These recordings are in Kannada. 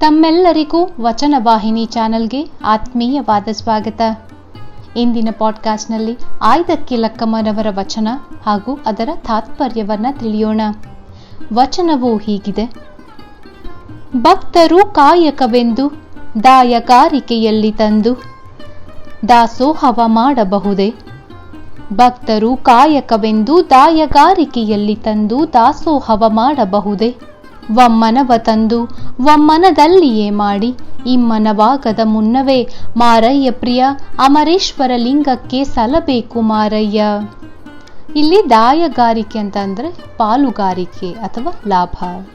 ತಮ್ಮೆಲ್ಲರಿಗೂ ವಚನ ವಾಹಿನಿ ಚಾನೆಲ್ಗೆ ಆತ್ಮೀಯವಾದ ಸ್ವಾಗತ. ಇಂದಿನ ಪಾಡ್ಕಾಸ್ಟ್ನಲ್ಲಿ ಆಯ್ದಕ್ಕಿ ಲಕ್ಕಮ್ಮನವರ ವಚನ ಹಾಗೂ ಅದರ ತಾತ್ಪರ್ಯವನ್ನ ತಿಳಿಯೋಣ. ವಚನವು ಹೀಗಿದೆ. ಭಕ್ತರು ಕಾಯಕವೆಂದು ದಾಯಗಾರಿಕೆಯಲ್ಲಿ ತಂದು ದಾಸೋಹವ ಮಾಡಬಹುದೇ? ಭಕ್ತರು ಕಾಯಕವೆಂದು ದಾಯಗಾರಿಕೆಯಲ್ಲಿ ತಂದು ದಾಸೋಹವ ಮಾಡಬಹುದೇ? ಒಮ್ಮನವ ತಂದು ಒಮ್ಮನದಲ್ಲಿಯೇ ಮಾಡಿ. ಇಮ್ಮನವಾಗದ ಮುನ್ನವೇ ಮಾರಯ್ಯ ಪ್ರಿಯ, ಅಮರೇಶ್ವರ ಲಿಂಗಕ್ಕೆ ಸಲಬೇಕು ಮಾರಯ್ಯ. ಇಲ್ಲಿ ದಾಯಗಾರಿಕೆ ಅಂತಂದ್ರೆ ಪಾಲುಗಾರಿಕೆ ಅಥವಾ ಲಾಭ.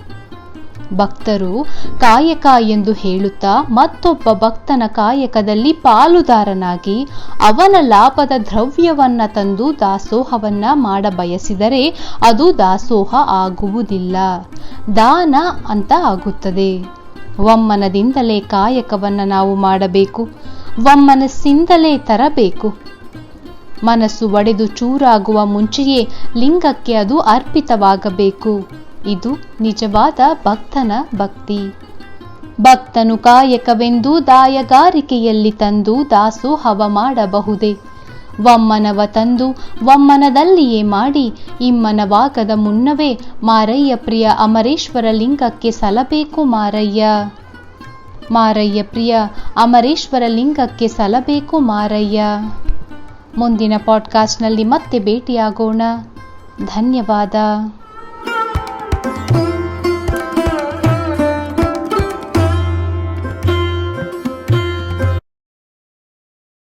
ಭಕ್ತರು ಕಾಯಕ ಎಂದು ಹೇಳುತ್ತಾ ಮತ್ತೊಬ್ಬ ಭಕ್ತನ ಕಾಯಕದಲ್ಲಿ ಪಾಲುದಾರನಾಗಿ ಅವನ ಲಾಭದ ದ್ರವ್ಯವನ್ನ ತಂದು ದಾಸೋಹವನ್ನ ಮಾಡ ಬಯಸಿದರೆ ಅದು ದಾಸೋಹ ಆಗುವುದಿಲ್ಲ. ದಾನ ಅಂತ ಆಗುತ್ತದೆ. ಒಮ್ಮನದಿಂದಲೇ ಕಾಯಕವನ್ನು ನಾವು ಮಾಡಬೇಕು. ಒಮ್ಮನಸ್ಸಿಂದಲೇ ತರಬೇಕು. ಮನಸ್ಸು ಒಡೆದು ಚೂರಾಗುವ ಮುಂಚೆಯೇ ಲಿಂಗಕ್ಕೆ ಅದು ಅರ್ಪಿತವಾಗಬೇಕು. ಇದು ನಿಜವಾದ ಭಕ್ತನ ಭಕ್ತಿ. ಭಕ್ತನು ಕಾಯಕವೆಂದು ದಾಯಗಾರಿಕೆಯಲ್ಲಿ ತಂದು ದಾಸೋಹವ ಮಾಡಬಹುದೇ? ಒಮ್ಮನವ ತಂದು ವಮ್ಮನದಲ್ಲಿಯೇ ಮಾಡಿ, ಇಮ್ಮನವಾಗದ ಮುನ್ನವೇ ಮಾರಯ್ಯ ಪ್ರಿಯ ಅಮರೇಶ್ವರ ಲಿಂಗಕ್ಕೆ ಸಲಬೇಕು ಮಾರಯ್ಯ. ಮಾರಯ್ಯ ಪ್ರಿಯ ಅಮರೇಶ್ವರ ಲಿಂಗಕ್ಕೆ ಸಲಬೇಕು ಮಾರಯ್ಯ. ಮುಂದಿನ ಪಾಡ್ಕಾಸ್ಟ್ನಲ್ಲಿ ಮತ್ತೆ ಭೇಟಿಯಾಗೋಣ. ಧನ್ಯವಾದ.